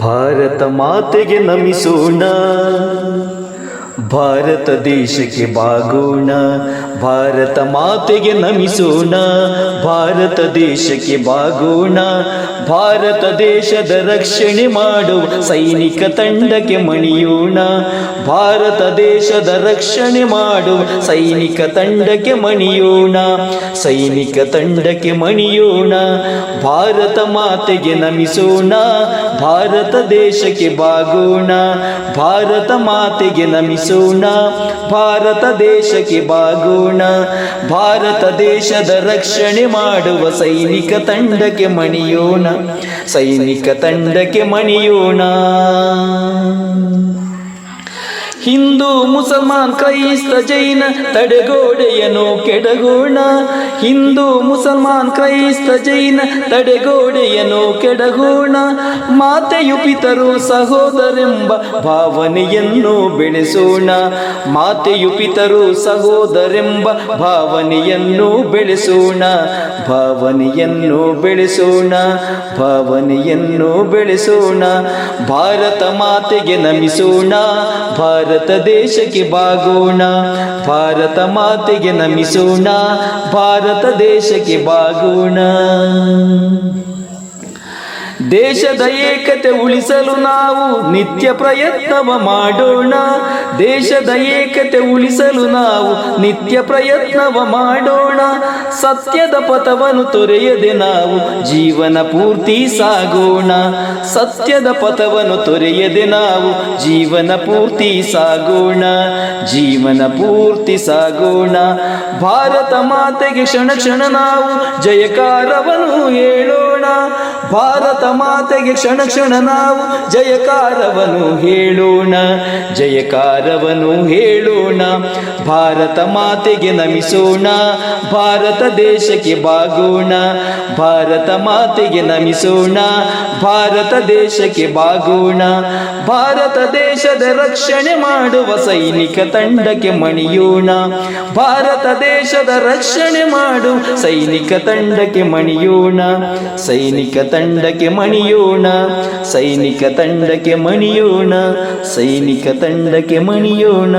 ಭಾರತ ಮಾತೆಗೆ ನಮಿಸೋಣ ಭಾರತ ದೇಶಕ್ಕೆ ಬಾಗೋಣ ಭಾರತ ಮಾತೆಗೆ ನಮಿಸೋಣ, ಭಾರತ ದೇಶಕ್ಕೆ ಬಾಗೋಣ, ಭಾರತ ದೇಶದ ರಕ್ಷಣೆ ಮಾಡುವ ಸೈನಿಕ ತಂಡಕ್ಕೆ ಮಣಿಯೋಣ, ಭಾರತ ದೇಶದ ರಕ್ಷಣೆ ಮಾಡುವ ಸೈನಿಕ ತಂಡಕ್ಕೆ ಮಣಿಯೋಣ, ಸೈನಿಕ ತಂಡಕ್ಕೆ ಮಣಿಯೋಣ, ಭಾರತ ಮಾತೆಗೆ ನಮಿಸೋಣ, ಭಾರತ ದೇಶಕ್ಕೆ ಬಾಗೋಣ, ಭಾರತ ಮಾತೆಗೆ ನಮಿಸೋಣ, ಭಾರತ ದೇಶಕ್ಕೆ ಬಾಗೋಣ. ಭಾರತ ದೇಶದ ರಕ್ಷಣೆ ಮಾಡುವ ಸೈನಿಕ ತಂಡಕ್ಕೆ ಮಣಿಯೋಣ. ಸೈನಿಕ ತಂಡಕ್ಕೆ ಮಣಿಯೋಣ. ಹಿಂದೂ ಮುಸಲ್ಮಾನ್ ಕ್ರೈಸ್ತ ಜೈನ ತಡೆಗೋಡೆಯನು ಕೆಡಗೋಣ. ಹಿಂದೂ ಮುಸಲ್ಮಾನ್ ಕ್ರೈಸ್ತ ಜೈನ ತಡೆಗೋಡೆಯನು ಕೆಡಗೋಣ. ಮಾತೆಯು ಪಿತರು ಸಹೋದರೆಂಬ ಭಾವನೆಯನ್ನು ಬೆಳೆಸೋಣ. ಮಾತೆಯು ಪಿತರು ಸಹೋದರೆಂಬ ಭಾವನೆಯನ್ನು ಬೆಳೆಸೋಣ. ಭಾವನೆಯನ್ನು ಬೆಳೆಸೋಣ. ಭಾವನೆಯನ್ನು ಬೆಳೆಸೋಣ. ಭಾರತ ಮಾತೆಗೆ ನಮಿಸೋಣ. ಭಾರತ ದೇಶಕ್ಕೆ ಬಾಗೋಣ. ಭಾರತ ಮಾತೆಗೆ ನಮಿಸೋಣ. ಭಾರತ ದೇಶಕ್ಕೆ ಬಾಗೋಣ. ದೇಶದ ಏಕತೆ ಉಳಿಸಲು ನಾವು ನಿತ್ಯ ಪ್ರಯತ್ನವ ಮಾಡೋಣ. ದೇಶದ ಏಕತೆ ಉಳಿಸಲು ನಾವು ನಿತ್ಯ ಪ್ರಯತ್ನವ ಮಾಡೋಣ. ಸತ್ಯದ ಪಥವನ್ನು ತೊರೆಯದೆ ನಾವು ಜೀವನ ಪೂರ್ತಿ ಸಾಗೋಣ. ಸತ್ಯದ ಪಥವನ್ನು ತೊರೆಯದೆ ನಾವು ಜೀವನ ಪೂರ್ತಿ ಸಾಗೋಣ. ಜೀವನ ಪೂರ್ತಿ ಸಾಗೋಣ. ಭಾರತ ಮಾತೆಗೆ ಕ್ಷಣ ಕ್ಷಣ ನಾವು ಜಯಕಾರವನ್ನು ಹೇಳೋಣ. ಭಾರತ ಮಾತೆಗೆ ಕ್ಷಣ ಕ್ಷಣ ನಾವು ಜಯಕಾರವನ್ನು ಹೇಳೋಣ ಜಯಕಾರವನ್ನು ಹೇಳೋಣ. ಭಾರತ ಮಾತೆಗೆ ನಮಿಸೋಣ, ಭಾರತ ದೇಶಕ್ಕೆ ಬಾಗೋಣ. ಭಾರತ ಮಾತೆಗೆ ನಮಿಸೋಣ, ಭಾರತ ದೇಶಕ್ಕೆ ಬಾಗೋಣ. ಭಾರತ ದೇಶದ ರಕ್ಷಣೆ ಮಾಡುವ ಸೈನಿಕ ತಂಡಕ್ಕೆ ಮಣಿಯೋಣ. ಭಾರತ ದೇಶದ ರಕ್ಷಣೆ ಮಾಡು ಸೈನಿಕ ತಂಡಕ್ಕೆ ಮಣಿಯೋಣ. ಸೈನಿಕ ತಂಡಕ್ಕೆ ಮಣಿಯೋಣ, ಸೈನಿಕ ತಂಡಕ್ಕೆ ಮಣಿಯೋಣ, ಸೈನಿಕ ತಂಡಕ್ಕೆ ಮಣಿಯೋಣ.